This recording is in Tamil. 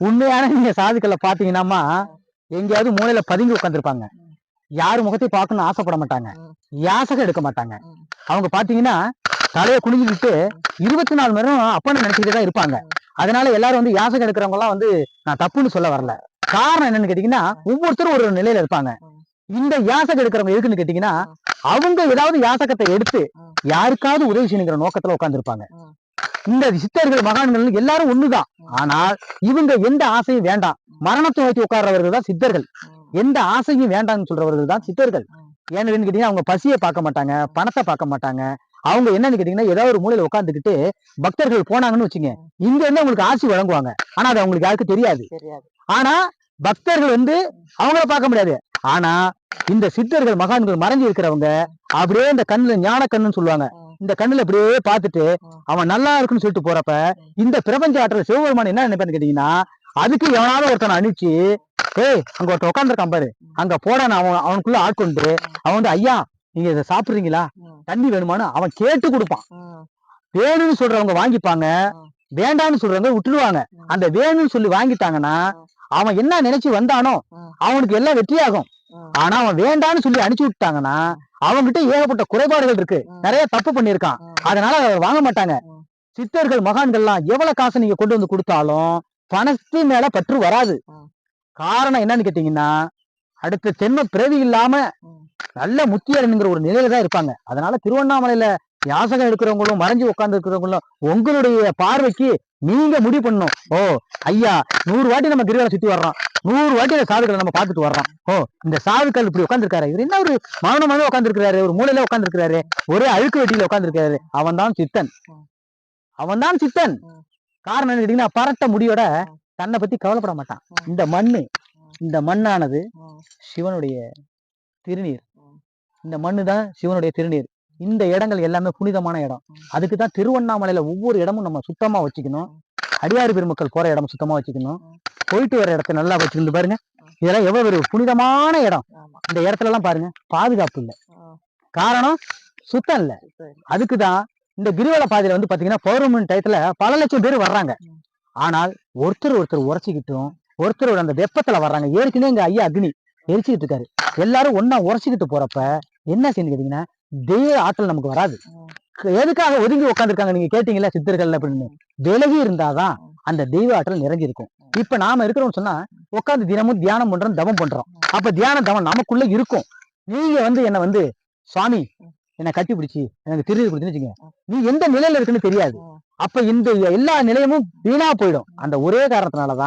உண்மையான நீங்க சாதுக்களை பாத்தீங்கன்னா எங்கேயாவது மூலையில பதுங்கி உட்காந்துருப்பாங்க யாரு முகத்தையும் பார்க்கணும்னு ஆசைப்பட மாட்டாங்க. யாசகம் எடுக்க மாட்டாங்க. அவங்க பாத்தீங்கன்னா தலையை குனிஞ்சுக்கிட்டு இருபத்தி நாலு மணி நேரம் அப்பன்னு நினைச்சுக்கிட்டே தான் இருப்பாங்க. அதனால எல்லாரும் வந்து யாசகம் எடுக்கிறவங்க எல்லாம் வந்து நான் தப்புன்னு சொல்ல வரல. காரணம் என்னன்னு கேட்டீங்கன்னா ஒவ்வொருத்தரும் ஒரு நிலையில இருப்பாங்க. இந்த யாசகம் எடுக்கிறவங்க எதுக்குன்னு கேட்டீங்கன்னா அவங்க ஏதாவது யாசகத்தை எடுத்து யாருக்காவது உதவி செய்யணுங்கிற நோக்கத்துல உட்காந்துருப்பாங்க இந்த சித்தர்கள் மகான்கள் எல்லாரும் ஒண்ணுதான். ஆனால் இவங்க எந்த ஆசையும் வேண்டாம். மரணத்தை நோக்கி உட்கார்றவர்கள் தான் சித்தர்கள். எந்த ஆசையும் வேண்டாம்னு சொல்றவர்கள் தான் சித்தர்கள். ஏன்னு கேட்டீங்கன்னா அவங்க பசியை பார்க்க மாட்டாங்க பணத்தை பார்க்க மாட்டாங்க. அவங்க என்னன்னு கேட்டீங்கன்னா ஏதாவது ஒரு மூலையில உட்காந்துக்கிட்டு பக்தர்கள் போனாங்கன்னு வச்சுங்க இங்க இருந்து அவங்களுக்கு ஆசி வழங்குவாங்க. ஆனா அது அவங்களுக்கு யாருக்கும் தெரியாது. ஆனா பக்தர்கள் வந்து அவங்கள பார்க்க முடியாது. ஆனா இந்த சித்தர்கள் மகான்கள் மறைஞ்சு இருக்கிறவங்க அப்படியே இந்த கண்ணுல ஞான கண்ணுன்னு சொல்லுவாங்க. இந்த கண்ணுல அப்படியே பார்த்துட்டு ம். அவன் நல்லா இருக்குன்னு சொல்லிட்டு போறப்ப இந்த பிரபஞ்ச ஆற்றல் சிவபெருமான் என்ன நினைப்பான்னு கேட்டீங்கன்னா அதுக்கு எவனாவது ஒருத்தனை அனுப்பிச்சு ஏய் அங்க ஒருத்தன் உட்காந்துருக்கான் பாரு அங்க போட அவன் அவனுக்குள்ள ஆட்கொண்டு அவன் வந்து ஐயா நீங்க இதை சாப்பிடுறீங்களா. தண்ணி வேணுமான்னு அவன் கேட்டு கொடுப்பான். வேணும்னு சொல்றவங்க வாங்கிப்பாங்க. வேண்டாம்னு சொல்றவங்க விட்டுடுவாங்க. அந்த வேணும்னு சொல்லி வாங்கிட்டாங்கன்னா. அவன் என்ன நினைச்சு வந்தானோ. அவனுக்கு எல்லாம் வெற்றியாகும். ஆனா அவன் வேண்டான்னு சொல்லி அனுப்பிச்சு விட்டாங்கன்னா அவன்கிட்ட ஏகப்பட்ட குறைபாடுகள் இருக்கு. நிறைய தப்பு பண்ணியிருக்கான் ம். அதனால அதை வாங்க மாட்டாங்க. சித்தர்கள் மகான்கள்லாம் எவ்வளவு காசு நீங்க கொண்டு வந்து கொடுத்தாலும் பணத்து மேல பற்று வராது. காரணம் என்னன்னு கேட்டீங்கன்னா அடுத்த ஜென்ம பிறவி இல்லாம. நல்ல முத்தியடைங்கிற ஒரு நிலையில தான் இருப்பாங்க அதனால திருவண்ணாமலையில யாசகம் எடுக்கிறவங்களும் மறைஞ்சு உட்கார்ந்து இருக்கிறவங்களும் உங்களுடைய பார்வைக்கு நீங்க முடிவு பண்ணணும் ஓ ஐயா நூறு வாட்டி நம்ம கிரிவலம் சுத்தி வர்றோம் நூறு வாட்டி அந்த சாதுக்களை நம்ம பார்த்துட்டு வர்றோம். ஓ இந்த சாதுக்கள் இப்படி உட்காந்துருக்காரு இவர் என்ன ஒரு மௌனமாக உட்காந்துருக்கிறாரு ஒரு மூலையில உட்காந்துருக்கிறாரு ஒரே அழுக்கு வெட்டியில உட்காந்துருக்காரு அவன் தான் சித்தன். அவன் தான் சித்தன். காரணம் என்ன கேட்டீங்கன்னா பரட்ட முடியோட தன்னை பத்தி கவலைப்பட மாட்டான். இந்த மண்ணு இந்த மண்ணானது சிவனுடைய திருநீர். இந்த மண்ணு தான் சிவனுடைய திருநீர். இந்த இடங்கள் எல்லாமே புனிதமான இடம். அதுக்கு தான் திருவண்ணாமலையில ஒவ்வொரு இடமும் நம்ம சுத்தமா வச்சுக்கணும். அடியாறு பெருமக்கள் போற இடம் சுத்தமா வச்சுக்கணும். போயிட்டு வர இடத்த நல்லா வச்சுக்கிட்டு பாருங்க. இதெல்லாம் எவ்வளவு ஒரு புனிதமான இடம். இந்த இடத்துல எல்லாம் பாருங்க பாதுகாப்பு இல்ல. காரணம் சுத்தம் இல்ல. அதுக்குதான் இந்த கிரிவல பாதையில வந்து பாத்தீங்கன்னா பௌர்ணமி டயத்துல பல லட்சம் பேர் வர்றாங்க. ஆனால் ஒருத்தர் ஒருத்தர் உரைச்சிக்கிட்டும் ஒருத்தரோட அந்த வெப்பத்துல வர்றாங்க. ஏற்கனவே எங்க ஐயா அக்னி எரிச்சுக்கிட்டு இருக்காரு. எல்லாரும் ஒண்ணா உரைச்சிக்கிட்டு போறப்ப என்ன செய்யணும் கேட்டீங்கன்னா தெய்வ ஆற்றல் நமக்கு வராது. எதுக்காக ஒதுங்கி உட்காந்துருக்காங்க நீங்க கேட்டீங்களா சித்தர்கள் அப்படின்னு. விலகி இருந்தாதான் அந்த தெய்வ ஆற்றல் நிறைஞ்சிருக்கும். இப்ப நாம இருக்கிறோம்னு சொன்னா உட்காந்து தினமும் தியானம் பண்றோம் தவம் பண்றோம். அப்ப தியானம் தவம் நமக்குள்ள இருக்கும். நீங்க வந்து என்ன வந்து சுவாமி என்னை கட்டி பிடிச்சி எனக்கு திருநீர் கொடுத்துன்னு வச்சுக்கோங்க. நீ எந்த நிலையில இருக்குன்னு தெரியாது. அப்ப இந்த எல்லா நிலையமும் வீணா போயிடும். அந்த ஒரே காரணத்தினாலதான்